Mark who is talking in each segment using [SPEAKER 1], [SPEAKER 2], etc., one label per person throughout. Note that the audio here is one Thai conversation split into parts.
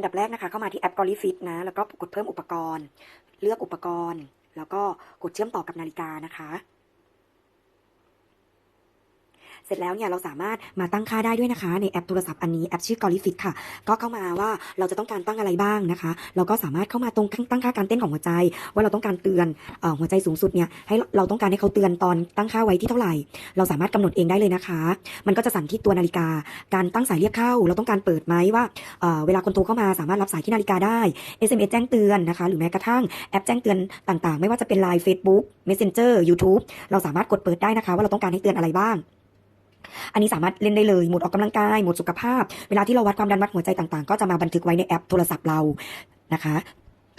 [SPEAKER 1] อันดับแรกนะคะ เข้ามาที่แอป g o l i f i t นะ แล้วก็กดเพิ่มอุปกรณ์ เลือกอุปกรณ์ แล้วก็กดเชื่อมต่อกับนาฬิกานะคะ สร็จแล้วเนี่ยเราสามารถมาตั้งค่าได้ด้วยนะคะ ในแอปโทรศัพท์อันนี้แอปชื่อ g o l i f i t ค่ะ ก็เข้ามาว่าเราจะต้องการตั้งอะไรบ้างนะคะ เราก็สามารถเข้ามาตรงตั้งค่าการเต้นของหัวใจ ว่าเราต้องการเตือนอหัวใจสูงสุดเนี่ยให้เราต้องการให้เขาเตือนตอนตั้งค่าไว้ที่เท่าไหร่ เราสามารถกำหนดเองได้เลยนะคะ มันก็จะสั่นที่ตัวนาฬิกา การตั้งสายเรียกเข้า เราต้องการเปิดไหมว่าเเวลาคนโทรเข้ามาสามารถรับสายที่นาฬิกาได้ SMS แจ้งเตือนนะคะ หรือแม้กระทั่งแอปแจ้งเตือนต่างๆ ไม่ว่าจะเป็น Line Facebook Messenger YouTube เราสามารถกดเปิดได้นะคะ ว่าเราต้องการให้เตือนอะไรบ้าง อันนี้สามารถเล่นได้เลยหมดออกกำลังกายหมดสุขภาพ เวลาที่เราวัดความดันวัดหัวใจต่างๆ ก็จะมาบันทึกไว้ในแอปโทรศัพท์เรานะคะ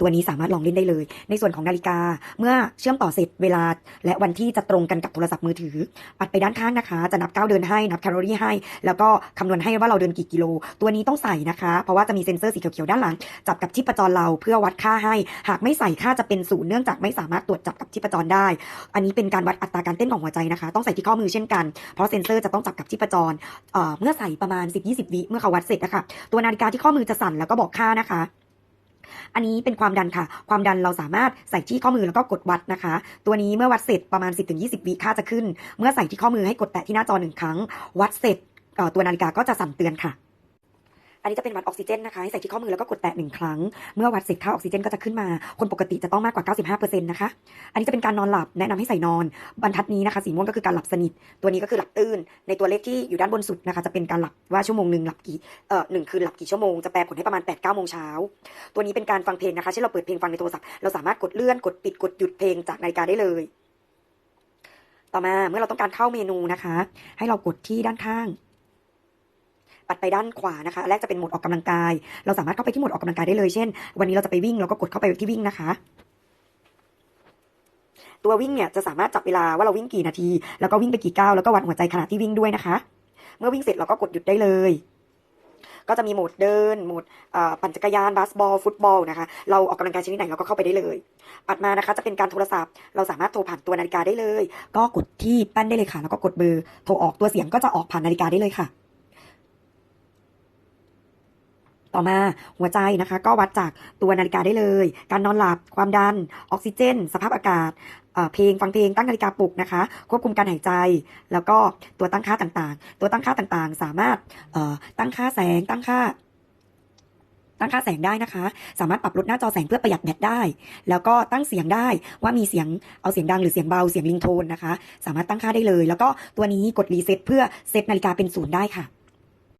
[SPEAKER 1] ตัวนี้สามารถลองเล่นได้เลย ในส่วนของนาฬิกาเมื่อเชื่อมต่อเสร็จเวลา และวันที่จะตรงกันกับโทรศัพท์มือถือ ปัดไปด้านข้างนะคะ จะนับก้าวเดินให้นับแคลอรี่ให้ แล้วก็คำนวณให้ว่าเราเดินกี่กิโล ตัวนี้ต้องใส่นะคะ เพราะว่าจะมีเซ็นเซอร์สีเขียวๆด้านหลัง จับกับชีพจรเราเพื่อวัดค่าให้ หากไม่ใส่ค่าจะเป็นศูนย์เนื่องจากไม่สามารถตรวจจับกับชีพจรได้ อันนี้เป็นการวัดอัตราการเต้นของหัวใจนะคะ ต้องใส่ที่ข้อมือเช่นกัน เพราะเซ็นเซอร์จะต้องจับกับชีพจรเอ่อเมื่อใส่ประมาณ 10-20 วิเมื่อเขาวัดเสร็จนะคะตัวนาฬิกาที่ข้อมือจะสั่นแล้วก็บอกค่านะคะ อันนี้เป็นความดันค่ะ ความดันเราสามารถใส่ที่ข้อมือแล้วก็กดวัดนะคะ ตัวนี้เมื่อวัดเสร็จประมาณ 10-20 วิค่าจะขึ้น เมื่อใส่ที่ข้อมือให้กดแตะที่หน้าจอหนึ่งครั้ง วัดเสร็จตัวนาฬิกาก็จะสั่นเตือนค่ะ อันนี้จะเป็นวัดออกซิเจนนะคะให้ใส่ที่ข้อมือแล้วก็กดแตะหนึ่งครั้ง เมื่อวัดเสร็จค่าออกซิเจนก็จะขึ้นมา คนปกติจะต้องมากกว่า 95%นะคะ อันนี้จะเป็นการนอนหลับแนะนำให้ใส่นอน บรรทัดนี้นะคะ สีม่วงก็คือการหลับสนิท ตัวนี้ก็คือหลับตื่น ในตัวเลขที่อยู่ด้านบนสุดนะคะ จะเป็นการหลับว่าชั่วโมงหนึ่งหลับกี่ เอ่อหนึ่งคืนหลับกี่ชั่วโมง จะแปลผลให้ประมาณ8ปดเก้าโมงเช้า ตัวนี้เป็นการฟังเพลงนะคะ เช่นเราเปิดเพลงฟังในโทรศัพท์ เราสามารถกดเลื่อน กดปิด กดหยุดเพลงจากนาฬิกาได้เลยต่อมาเมื่อเราต้องการเข้าเมนูนะคะ ให้เรากดที่ด้านข้าง ปัดไปด้านขวานะคะแรกจะเป็นโหมดออกกำลังกาย เราสามารถเข้าไปที่โหมดออกกำลังกายได้เลยเช่น วันนี้เราจะไปวิ่งเราก็กดเข้าไปที่วิ่งนะคะ ตัววิ่งเนี่ยจะสามารถจับเวลาว่าเราวิ่งกี่นาที แล้วก็วิ่งไปกี่ก้าวแล้วก็วัดหัวใจขณะที่วิ่งด้วยนะคะ เมื่อวิ่งเสร็จเราก็กดหยุดได้เลยก็จะมีโหมดเดิน โหมดปั่นจักรยานบาสบอล ฟุตบอลนะคะ เราออกกำลังกายชนิดไหนเราก็เข้าไปได้เลย ปัดมานะคะจะเป็นการโทรศัพท์ เราสามารถโทรผ่านตัวนาฬิกาได้เลย ก็กดที่แป้นได้เลยค่ะ แล้วก็กดเบอร์ โทรออกตัวเสียงก็จะออกผ่านนาฬิกาได้เลยค่ะ ต่อมาหัวใจนะคะ ก็วัดจากตัวนาฬิกาได้เลย การนอนหลับ ความดัน ออกซิเจน สภาพอากาศเพลงฟังเพลงตั้งนาฬิกาปลุกนะคะ ควบคุมการหายใจ แล้วก็ตัวตั้งค่าต่างๆ ตัวตั้งค่าต่างๆ สามารถตั้งค่าแสงตั้งค่าตั้งค่าแสงได้นะคะ สามารถปรับลดหน้าจอแสงเพื่อประหยัดแบตได้ แล้วก็ตั้งเสียงได้ว่ามีเสียงเอาเสียงดังหรือเสียงเบาเสียงลิงโทนนะคะ สามารถตั้งค่าได้เลย แล้วก็ตัวนี้กดรีเซ็ตเพื่อเซตนาฬิกาเป็นศูนย์ได้ค่ะ